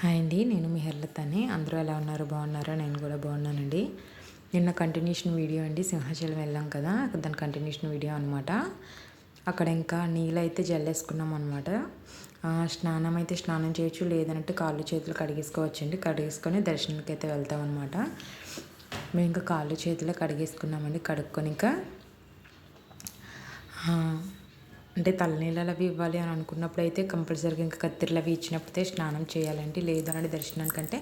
Hi అండి నేను మీ హెర్లతని. అందరూ ఎలా ఉన్నారు? బాగున్నారా? నేను కూడా బాగున్నానండి. నిన్న కంటిన్యూషన్ వీడియో అండి సింహాచలం వెళ్ళాం కదా దాని కంటిన్యూషన్ వీడియో అనమాట అక్కడ ఇంకా నీళ్ళు అయితే జల్లేసుకున్నాం అనమాట స్నానం అయితే స్నానం చేయొచ్చు లేదంటే కాళ్ళు చేతులు కడిగేసుకోవచ్చు అండి కడిగేసుకొని దర్శనానికి అయితే వెళ్తాం అనమాట మేము ఇంకా కాళ్ళు చేతులు కడిగేసుకున్నామండి కడుక్కొని ఇంకా. అంటే తలనీళ్ళు అవి ఇవ్వాలి అని అనుకున్నప్పుడు అయితే కంపల్సరీగా ఇంకా కత్తిరలు అవి ఇచ్చినప్పుడే స్నానం చేయాలండి. లేదు అని దర్శనానికంటే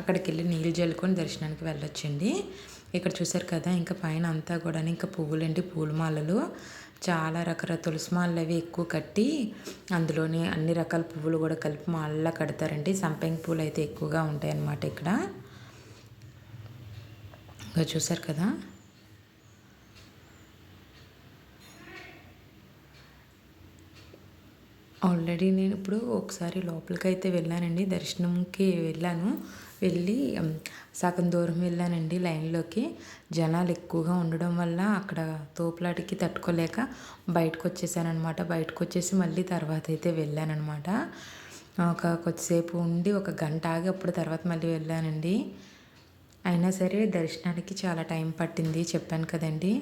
అక్కడికి వెళ్ళి నీళ్ళు జల్లుకొని దర్శనానికి వెళ్ళొచ్చండి. ఇక్కడ చూసారు కదా ఇంకా పైన అంతా కూడా ఇంకా పువ్వులండి పూలమాలలు. చాలా రకరకాల తులసి మాలలు అవి ఎక్కువ కట్టి అందులోని అన్ని రకాల పువ్వులు కూడా కలిపి మాలలా కడతారండి. సంపంగి పూలు అయితే ఎక్కువగా ఉంటాయి అన్నమాట ఇక్కడ. ఇంకా చూసారు కదా ఆల్రెడీ నేను ఇప్పుడు ఒకసారి లోపలికి అయితే వెళ్ళానండి దర్శనంకి వెళ్ళాను. వెళ్ళి సగం దూరం వెళ్ళానండి లైన్లోకి. జనాలు ఎక్కువగా ఉండడం వల్ల అక్కడ తోపులాటికి తట్టుకోలేక బయటకు వచ్చేసానమాట బయటకు వచ్చేసి మళ్ళీ తర్వాత అయితే వెళ్ళానమాట ఒక కొద్దిసేపు ఉండి ఒక గంట ఆగి అప్పుడు తర్వాత మళ్ళీ వెళ్ళానండి. అయినా సరే దర్శనానికి చాలా టైం పట్టింది చెప్పాను కదండి.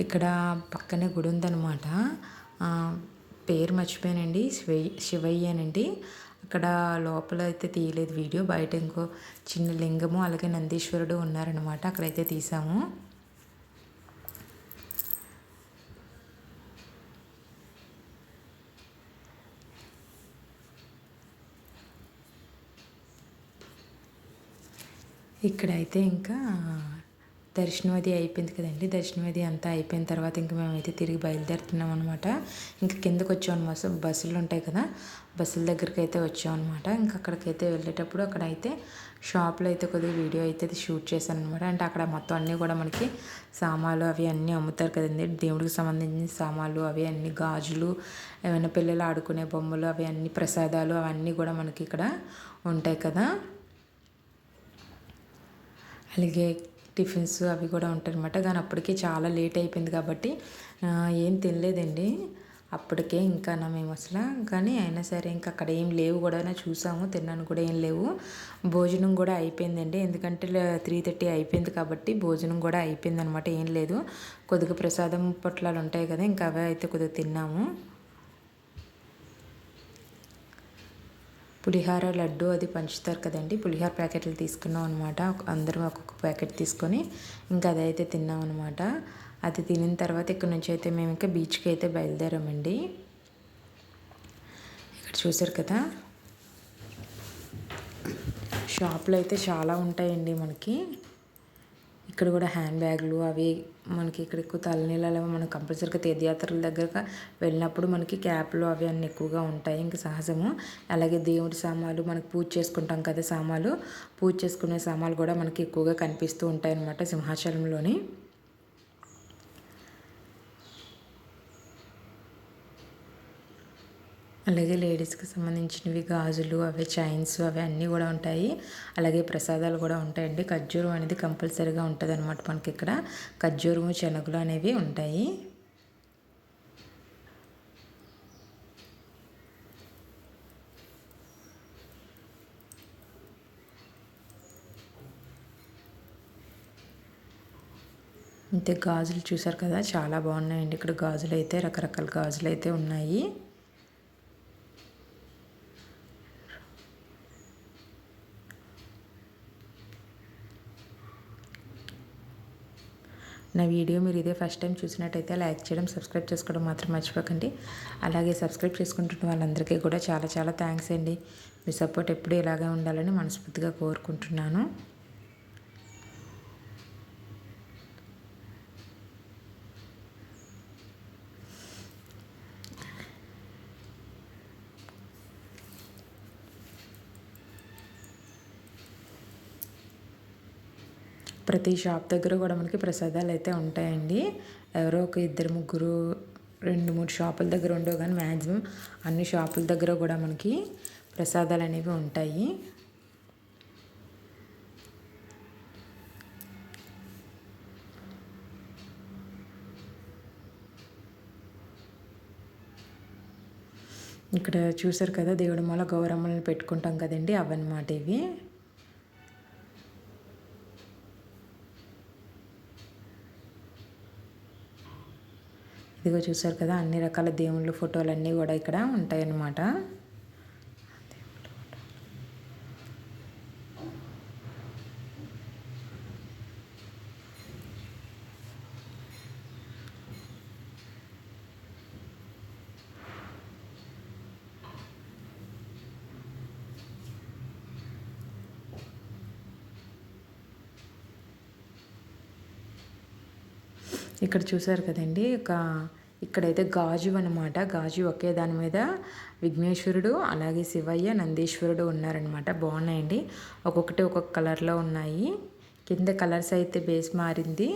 ఇక్కడ పక్కనే గుడి ఉందన్నమాట. పేరు మర్చిపోయానండి. శివయ్య శివయ్యనండి అక్కడ లోపల అయితే తీయలేదు వీడియో. బయట ఇంకో చిన్న లింగము అలాగే నందీశ్వరుడు ఉన్నారనమాట అక్కడైతే తీసాము. ఇక్కడైతే ఇంకా దర్శనం అది అయిపోయింది కదండి. దర్శనం అది అంతా అయిపోయిన తర్వాత ఇంకా మేమైతే తిరిగి బయలుదేరుతున్నాం అనమాట ఇంకా కిందకు వచ్చాం బస్సులు ఉంటాయి కదా బస్సుల దగ్గరికి అయితే వచ్చాం అనమాట. ఇంకా అక్కడికైతే వెళ్ళేటప్పుడు అక్కడ అయితే షాప్లో అయితే కొద్దిగా వీడియో అయితే షూట్ చేశాను అనమాట. అంటే అక్కడ మొత్తం అన్నీ కూడా మనకి సామాన్లు అవి అన్నీ అమ్ముతారు కదండి. దేవుడికి సంబంధించిన సామాన్లు అవి అన్ని గాజులు ఏమైనా పిల్లలు ఆడుకునే బొమ్మలు అవి అన్ని ప్రసాదాలు అవన్నీ కూడా మనకి ఇక్కడ ఉంటాయి కదా. అలాగే టిఫిన్స్ అవి కూడా ఉంటాయి అనమాట కానీ అప్పటికే చాలా లేట్ అయిపోయింది కాబట్టి ఏం తినలేదండి. అప్పటికే ఇంకా నా మేము అసలు కానీ అయినా సరే ఇంకా అక్కడ ఏం లేవు కూడా చూసాము తిన్నాను కూడా ఏం లేవు. భోజనం కూడా అయిపోయిందండి. ఎందుకంటే త్రీ థర్టీ అయిపోయింది కాబట్టి భోజనం కూడా అయిపోయింది అనమాట ఏం లేదు. కొద్దిగా ప్రసాదం పొట్లాలు ఉంటాయి కదా ఇంకా అవే అయితే కొద్దిగా తిన్నాము. పులిహార లడ్డు అది పంచుతారు కదండి. పులిహార ప్యాకెట్లు తీసుకున్నాం అనమాట అందరం ఒక్కొక్క ప్యాకెట్ తీసుకొని ఇంకా అదైతే తిన్నాం అనమాట అది తినిన తర్వాత ఇక్కడ నుంచి అయితే మేము ఇంకా బీచ్కి అయితే బయలుదేరామండి. ఇక్కడ చూసారు కదా? షాప్లో అయితే చాలా ఉంటాయండి మనకి. ఇక్కడ కూడా హ్యాండ్ బ్యాగ్లు అవి మనకి ఇక్కడ ఎక్కువ తలనీళ్ళు మనం కంపల్సరీగా తీర్థయాత్రల దగ్గర వెళ్ళినప్పుడు మనకి క్యాప్లు అవి అన్నీ ఎక్కువగా ఉంటాయి ఇంకా సహజము. అలాగే దేవుడి సామాన్లు మనకి పూజ చేసుకుంటాం కదా సామాన్లు. పూజ చేసుకునే సామాన్లు కూడా మనకి ఎక్కువగా కనిపిస్తూ ఉంటాయి అన్నమాట సింహాచలంలోని. అలాగే లేడీస్కి సంబంధించినవి గాజులు అవి చైన్స్ అవి అన్నీ కూడా ఉంటాయి. అలాగే ప్రసాదాలు కూడా ఉంటాయండి. ఖర్జూరం అనేది కంపల్సరీగా ఉంటుంది అనమాట మనకి ఇక్కడ. ఖర్జూరము శనగలు అనేవి ఉంటాయి. అంతే గాజులు చూసారు కదా చాలా బాగున్నాయండి. ఇక్కడ గాజులు అయితే రకరకాల గాజులు అయితే ఉన్నాయి. నా వీడియో మీరు ఇదే ఫస్ట్ టైం చూసినట్టయితే లైక్ చేయడం సబ్స్క్రైబ్ చేసుకోవడం మాత్రం మర్చిపోకండి. అలాగే సబ్స్క్రైబ్ చేసుకుంటున్న వాళ్ళందరికీ కూడా చాలా చాలా థ్యాంక్స్ అండి. మీ సపోర్ట్ ఎప్పుడూ ఇలాగే ఉండాలని మనస్ఫూర్తిగా కోరుకుంటున్నాను. ప్రతి షాప్ దగ్గర కూడా మనకి ప్రసాదాలు అయితే ఉంటాయండి. ఎవరో ఒక ఇద్దరు ముగ్గురు రెండు మూడు షాపుల దగ్గర ఉండవు కానీ మ్యాక్సిమం అన్ని షాపుల దగ్గర కూడా మనకి ప్రసాదాలు అనేవి ఉంటాయి. ఇక్కడ చూసారు కదా దేవుడి మూల గౌరమ్మలను పెట్టుకుంటాం కదండి అవన్నమాట ఇవి. ఇదిగో చూసారు కదా అన్ని రకాల దేవుళ్ళ ఫోటోలు అన్నీ కూడా ఇక్కడ ఉంటాయన్నమాట. ఇక్కడ చూసారు కదండి ఒక ఇక్కడైతే గాజు అనమాట గాజు ఒకే దాని మీద విఘ్నేశ్వరుడు అలాగే శివయ్య నందీశ్వరుడు ఉన్నారనమాట బాగున్నాయండి. ఒక్కొక్కటి ఒక్కొక్క కలర్లో ఉన్నాయి. కింద కలర్స్ అయితే బేస్ మారింది.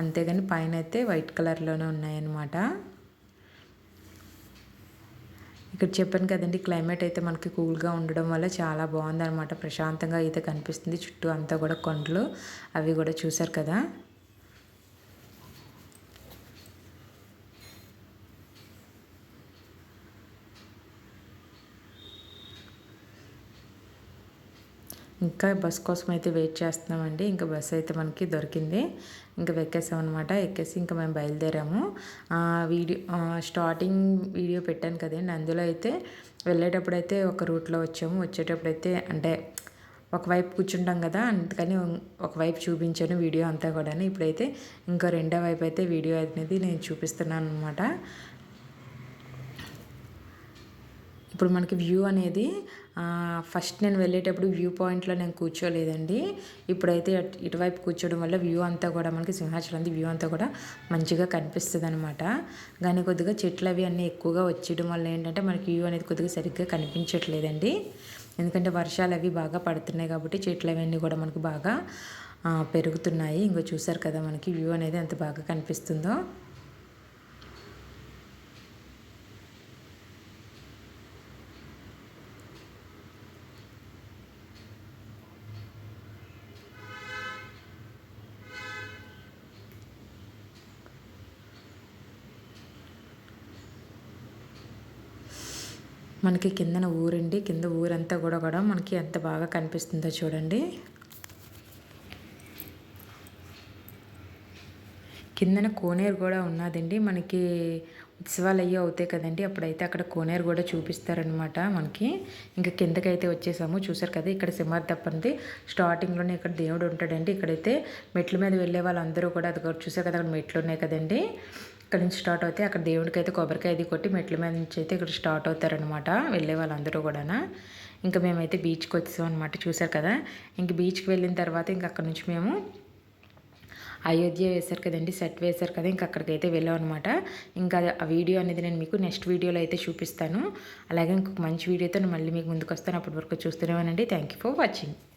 అంతేగాని పైన అయితే వైట్ కలర్లోనే ఉన్నాయన్నమాట. ఇక్కడ చెప్పాను కదండి క్లైమేట్ అయితే మనకి కూల్గా ఉండడం వల్ల చాలా బాగుందన్నమాట. ప్రశాంతంగా అయితే కనిపిస్తుంది. చుట్టూ అంతా కూడా కొండలు అవి కూడా చూసారు కదా. ఇంకా బస్ కోసం అయితే వెయిట్ చేస్తున్నామండి. ఇంకా బస్ అయితే మనకి దొరికింది. ఇంకా ఎక్కేసామన్నమాట అనమాట ఎక్కేసి ఇంకా మేము బయలుదేరాము. వీడియో స్టార్టింగ్ వీడియో పెట్టాను కదండి. అందులో అయితే వెళ్ళేటప్పుడు అయితే ఒక రూట్లో వచ్చాము. వచ్చేటప్పుడు అయితే అంటే ఒకవైపు కూర్చుంటాం కదా అందుకని ఒకవైపు చూపించాను వీడియో అంతా కూడా ఇప్పుడైతే ఇంకా రెండో వైపు అయితే వీడియో అనేది నేను చూపిస్తున్నాను అనమాట ఇప్పుడు మనకి వ్యూ అనేది ఫస్ట్ నేను వెళ్ళేటప్పుడు వ్యూ పాయింట్లో నేను కూర్చోలేదండి. ఇప్పుడైతే ఇటువైపు కూర్చోవడం వల్ల వ్యూ అంతా కూడా మనకి సింహాచలం వ్యూ అంతా కూడా మంచిగా కనిపిస్తుంది అనమాట కానీ కొద్దిగా చెట్లు అవి అన్నీ ఎక్కువగా వచ్చేయడం వల్ల ఏంటంటే మనకి వ్యూ అనేది కొద్దిగా సరిగ్గా కనిపించట్లేదండి. ఎందుకంటే వర్షాలు అవి బాగా పడుతున్నాయి కాబట్టి చెట్లు అవన్నీ కూడా మనకు బాగా పెరుగుతున్నాయి. ఇంకో చూసారు కదా మనకి వ్యూ అనేది ఎంత బాగా కనిపిస్తుందో. మనకి కిందన ఊరండి. కింద ఊరంతా కూడా కూడా మనకి ఎంత బాగా కనిపిస్తుందో చూడండి. కిందన కోనేరు కూడా ఉన్నదండి. మనకి ఉత్సవాలు అయ్యి అవుతాయి కదండి. అప్పుడైతే అక్కడ కోనేరు కూడా చూపిస్తారనమాట మనకి. ఇంకా కిందకైతే వచ్చేసాము. చూసారు కదా ఇక్కడ సింహార్తప్పంది స్టార్టింగ్లోనే ఇక్కడ దేవుడు ఉంటాడండి. ఇక్కడైతే మెట్ల మీద వెళ్ళే వాళ్ళందరూ కూడా అది చూసారు కదా అక్కడ మెట్లు ఉన్నాయి కదండి. ఇక్కడ నుంచి స్టార్ట్ అవుతాయి. అక్కడ దేవుడికి అయితే కొబ్బరికాయ అది కొట్టి మెట్ల మీద నుంచి అయితే ఇక్కడ స్టార్ట్ అవుతారనమాట వెళ్ళే వాళ్ళందరూ కూడా ఇంకా మేమైతే బీచ్కి వచ్చేసాం అనమాట చూసారు కదా? ఇంక బీచ్కి వెళ్ళిన తర్వాత ఇంక అక్కడ నుంచి మేము అయోధ్య వేశారు కదండి సెట్ వేశారు కదా ఇంకా అక్కడికైతే వెళ్ళాం అనమాట ఇంకా ఆ వీడియో అనేది నేను మీకు నెక్స్ట్ వీడియోలో అయితే చూపిస్తాను. అలాగే ఇంకొక మంచి వీడియోతో మళ్ళీ మీకు ముందుకు వస్తాను. అప్పటి వరకు చూస్తూనే థ్యాంక్ యూ ఫర్ వాచింగ్